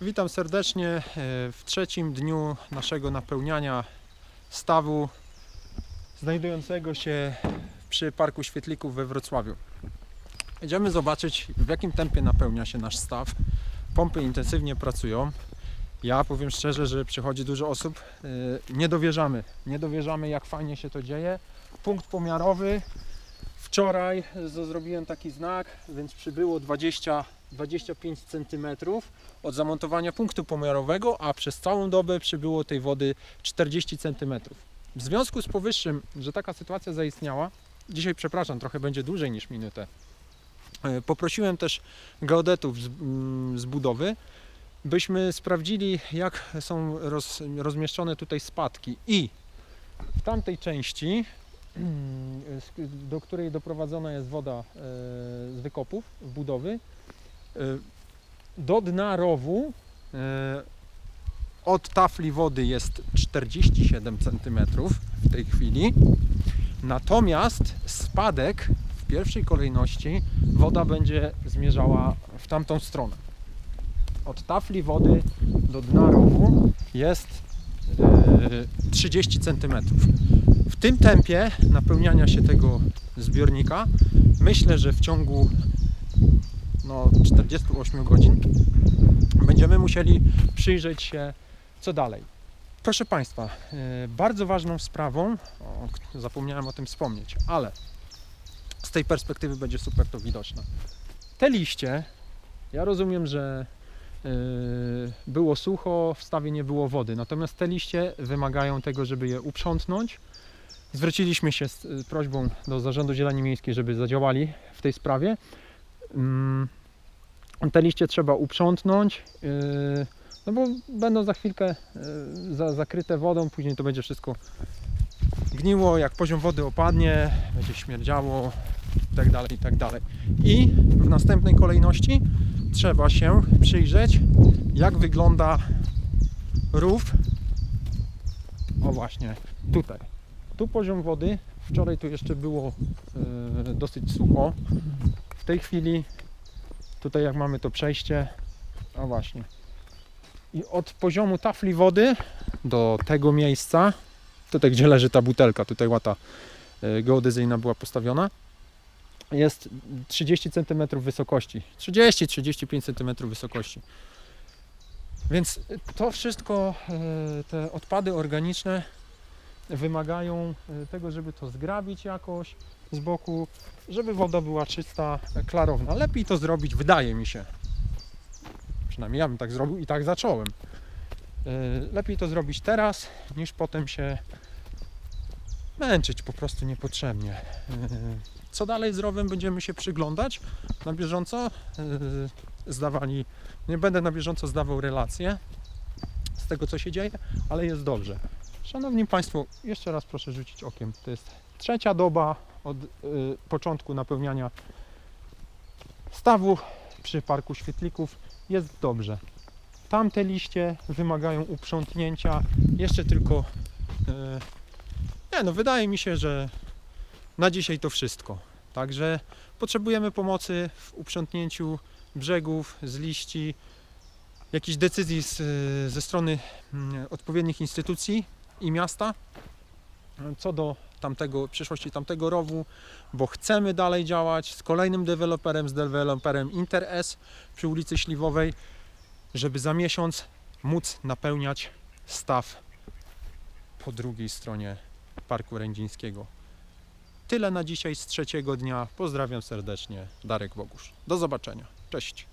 Witam serdecznie e, w trzecim dniu naszego napełniania stawu znajdującego się przy Parku Świetlików we Wrocławiu. Idziemy zobaczyć w jakim tempie napełnia się nasz staw. Pompy intensywnie pracują. Ja powiem szczerze, że przychodzi dużo osób. e, Nie dowierzamy. Nie dowierzamy jak fajnie się to dzieje. Punkt pomiarowy. Wczoraj zrobiłem taki znak, więc przybyło 20 25 cm od zamontowania punktu pomiarowego, a przez całą dobę przybyło tej wody 40 cm. W związku z powyższym, że taka sytuacja zaistniała, dzisiaj przepraszam, trochę będzie dłużej niż minutę, e, poprosiłem też geodetów z, mm, z budowy, byśmy sprawdzili, jak są roz, rozmieszczone tutaj spadki i w tamtej części, do której doprowadzona jest woda e, z wykopów, w budowy, e, do dna rowu e, od tafli wody jest 47 cm w tej chwili. Natomiast spadek w pierwszej kolejności woda będzie zmierzała w tamtą stronę. Od tafli wody do dna rowu jest e, 30 cm. Tym tempie napełniania się tego zbiornika myślę, że w ciągu no, 48 godzin będziemy musieli przyjrzeć się co dalej. Proszę Państwa, e, bardzo ważną sprawą, o, zapomniałem o tym wspomnieć, ale z tej perspektywy będzie super to widoczne. Te liście, ja rozumiem, że e, było sucho, w stawie nie było wody, natomiast te liście wymagają tego, żeby je uprzątnąć. Zwróciliśmy się z e, prośbą do Zarządu Zieleni Miejskiej, żeby zadziałali w tej sprawie. Mm, te liście trzeba uprzątnąć, yy, no bo będą za chwilkę za, zakryte wodą, później to będzie wszystko gniło, jak poziom wody opadnie, będzie śmierdziało i tak dalej, i tak. I w następnej kolejności trzeba się przyjrzeć, jak wygląda rów, o właśnie, tutaj. Tu poziom wody, wczoraj tu jeszcze było yy, dosyć sucho, w tej chwili Tutaj jak mamy to przejście, a właśnie. I od poziomu tafli wody do tego miejsca, tutaj gdzie leży ta butelka, tutaj łata e, geodezyjna była postawiona, jest 30 cm wysokości. 30-35 cm wysokości. Więc to wszystko, e, te odpady organiczne wymagają e, tego, żeby to zgrabić jakoś z boku, żeby woda była czysta, klarowna. Lepiej to zrobić, wydaje mi się. Przynajmniej ja bym tak zrobił i tak zacząłem. Yy, Lepiej to zrobić teraz, niż potem się męczyć po prostu niepotrzebnie. Yy, Co dalej z rowem będziemy się przyglądać na bieżąco. Zdawali, nie będę na bieżąco zdawał relacje z tego, co się dzieje, ale jest dobrze. Szanowni Państwo, jeszcze raz proszę rzucić okiem. To jest trzecia doba od y, początku napełniania stawu przy Parku Świetlików. Jest dobrze. Tamte liście wymagają uprzątnięcia. Jeszcze tylko. y, nie, no wydaje mi się, że na dzisiaj to wszystko. Także potrzebujemy pomocy w uprzątnięciu brzegów z liści, jakichś decyzji z, y, ze strony mm, odpowiednich instytucji i miasta co do tamtego, przyszłości tamtego rowu, bo chcemy dalej działać z kolejnym deweloperem, z deweloperem InterS przy ulicy Śliwowej, żeby za miesiąc móc napełniać staw po drugiej stronie Parku Rędzińskiego. Tyle na dzisiaj z trzeciego dnia. Pozdrawiam serdecznie. Darek Bogusz. Do zobaczenia. Cześć.